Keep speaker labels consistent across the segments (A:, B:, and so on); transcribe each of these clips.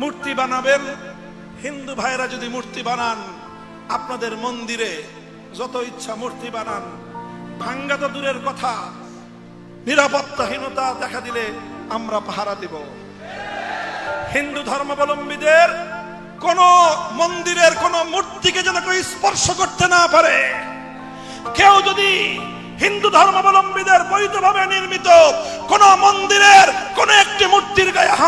A: মূর্তি বানাবেন। হিন্দু ভাইরা যদি মূর্তি বানান, আপনাদের মন্দিরে যত ইচ্ছা মূর্তি বানান। ভাঙ্গা তো দূরের কথা, নিরাপত্তাহীনতা দেখা দিলে আমরা পাহারা দিব। হিন্দু ধর্মাবলম্বীদের কোন মন্দিরের কোন মূর্তিকে যেন কেউ স্পর্শ করতে না পারে। কেউ যদি হিন্দু ধর্মাবলম্বীদের বৈধভাবে নির্মিত কোন মন্দিরের কোন একটি মূর্তির গায়ে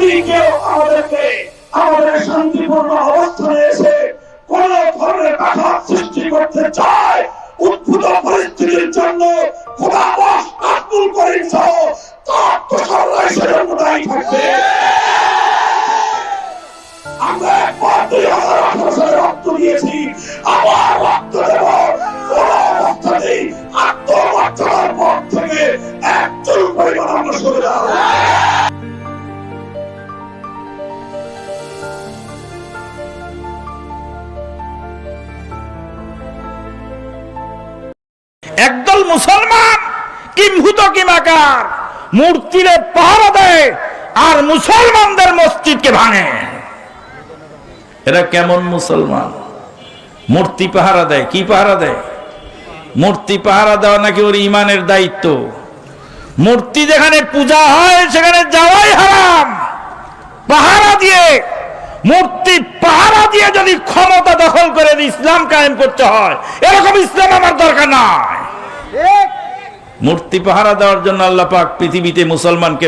A: যদি কেউ আমাদেরকে, আমাদের শান্তিপূর্ণ অবস্থানে এসে কোন ধরনের আঘাত সৃষ্টি করতে চায়, উদ্ভূত পরিস্থিতির জন্য সহ আত্মমাত্রার পর থেকে একজন পরিমাণ আমরা সরে যাব
B: একদল মুসলমান কিম্ভূত কিমাকার মূর্তিরে পাহারা দেয় আর মুসলমানদের মসজিদকে ভাঙে। এরা কেমন মুসলমান? মূর্তি পাহারা দেয়, কি পাহারা দেয়? মূর্তি পাহারা দেওয়া নাকি ওর ইমানের দায়িত্ব? মূর্তি যেখানে পূজা হয়, সেখানে যাওয়াই হারাম। পাহারা দিয়ে, মূর্তি পাহারা দিয়ে যদি ক্ষমতা দখল করে ইসলাম কায়েম করতে হয়, এরকম ইসলাম আমার দরকার নাই। মূর্তি পাহারা দেওয়ার জন্য আল্লাহ পাক পৃথিবীতে মুসলমানকে